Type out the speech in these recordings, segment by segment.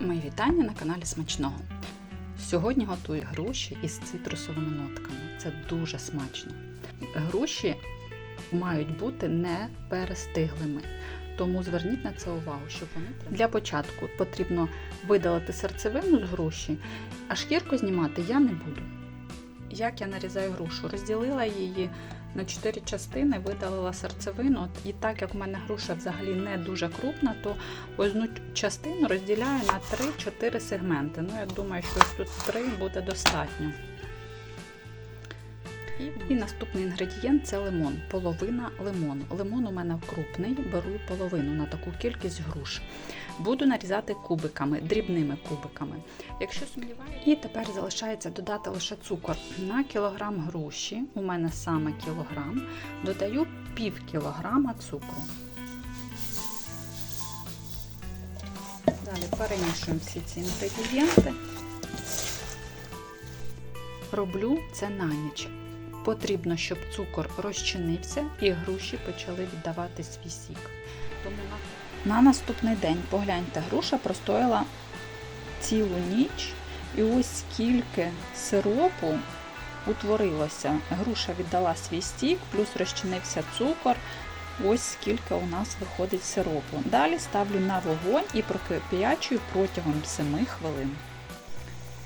Мої вітання на каналі Смачного. Сьогодні готую груші із цитрусовими нотками. Це дуже смачно. Груші мають бути не перестиглими, тому зверніть на це увагу, щоб вони для початку потрібно видалити серцевину з груші, а шкірку знімати я не буду. Як я нарізаю грушу? Розділила її на 4 частини, видалила серцевину. І так як в мене груша взагалі не дуже крупна, то одну частину розділяю на 3-4 сегменти. Ну, я думаю, що тут 3 буде достатньо. І наступний інгредієнт це лимон, половина лимону. Лимон у мене крупний, беру половину на таку кількість груш. Буду нарізати кубиками, дрібними кубиками. Якщо сумніваєтесь, і тепер залишається додати лише цукор. На кілограм груші, у мене саме кілограм, додаю пів кілограма цукру. Далі перемішуємо всі ці інгредієнти. Роблю це на ніч. Потрібно, щоб цукор розчинився і груші почали віддавати свій сік. На наступний день погляньте, груша простояла цілу ніч, і ось скільки сиропу утворилося. Груша віддала свій стік, плюс розчинився цукор. Ось скільки у нас виходить сиропу. Далі ставлю на вогонь і прокип'ячую протягом 7 хвилин.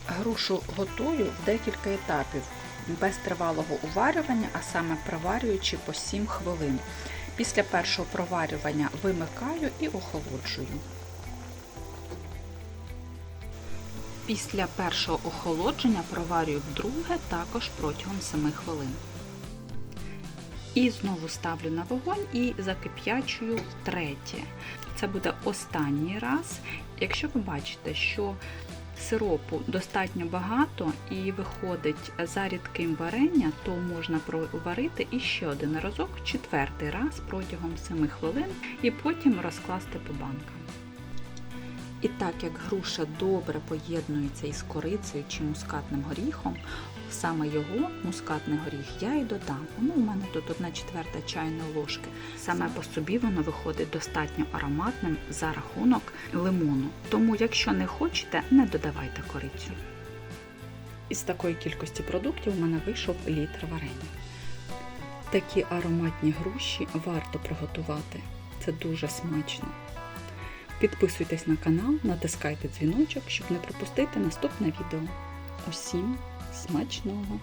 Грушу готую в декілька етапів без тривалого уварювання, а саме проварюючи по 7 хвилин. Після першого проварювання вимикаю і охолоджую. Після першого охолодження проварюю вдруге також протягом 7 хвилин. І знову ставлю на вогонь і закип'ячую втретє. Це буде останній раз. Якщо ви бачите, що сиропу достатньо багато і виходить за рідким варення, то можна проварити ще один разок, четвертий раз протягом 7 хвилин, і потім розкласти по банкам. І так як груша добре поєднується із корицею чи мускатним горіхом, саме його мускатний горіх я і додам. Ну, у мене тут 1 четверта чайної ложки. Саме по собі воно виходить достатньо ароматним за рахунок лимону. Тому, якщо не хочете, не додавайте корицю. Із такої кількості продуктів у мене вийшов літр варення. Такі ароматні груші варто приготувати. Це дуже смачно. Підписуйтесь на канал, натискайте дзвіночок, щоб не пропустити наступне відео. Усім смачного!